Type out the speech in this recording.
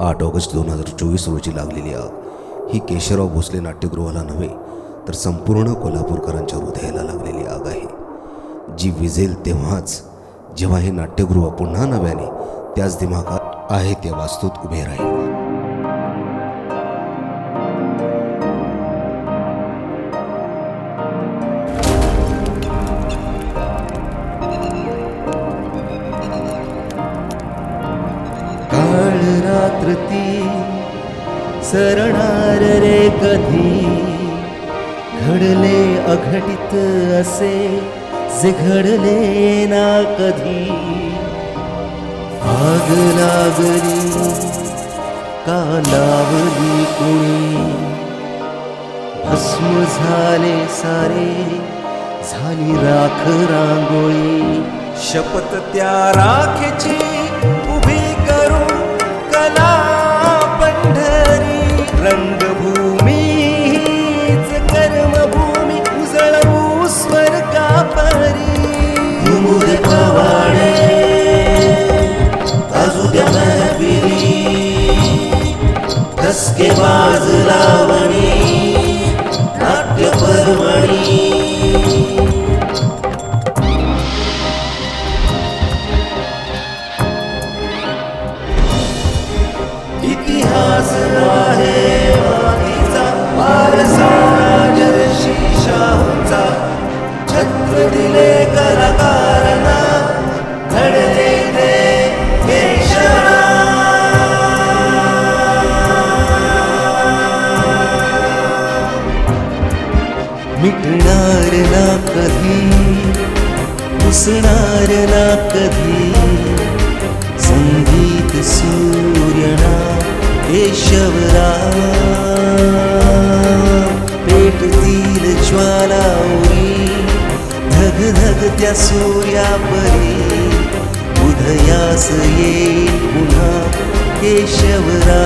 आठ ऑगस्ट दोन हजार चोवीस रोजी लागलेली आग. ही केशवराव भोसले नाट्यगृहाला नव्हे तर संपूर्ण कोल्हापूरकरांच्या हृदयाला लागलेली आग आहे. जी विझेल तेव्हाच जेव्हा हे नाट्यगृह पुन्हा नव्याने त्याच दिमागात आहे त्या वास्तूत उभे राहील. काळ रात्र ती सरणार रे कधी? घडले अघटित असे जे घडले ना कधी? आग लागली का लावली कोणी? भस्म झाले सारे झाली राख रांगोळी. शपथ त्या राखेची कला पंढरी रंगभूमी हीच कर्मभूमी उजळवू स्वर्गा परी घुमुर कवाडे बाजू द्या महफिली बाज लावणी इतिहास आहे मातीचा वारसा राजर्षी शाहूंचा छत्र दिले कलाकारांना घडले ते केशवराव. मिटणार ना कधी उसणार ना कधी संगीत सूर्यना केशवरा पेटतील ज्वालावरी. धग धग त्या सूर्यापरी उदयास ये पुन्हा केशवरा.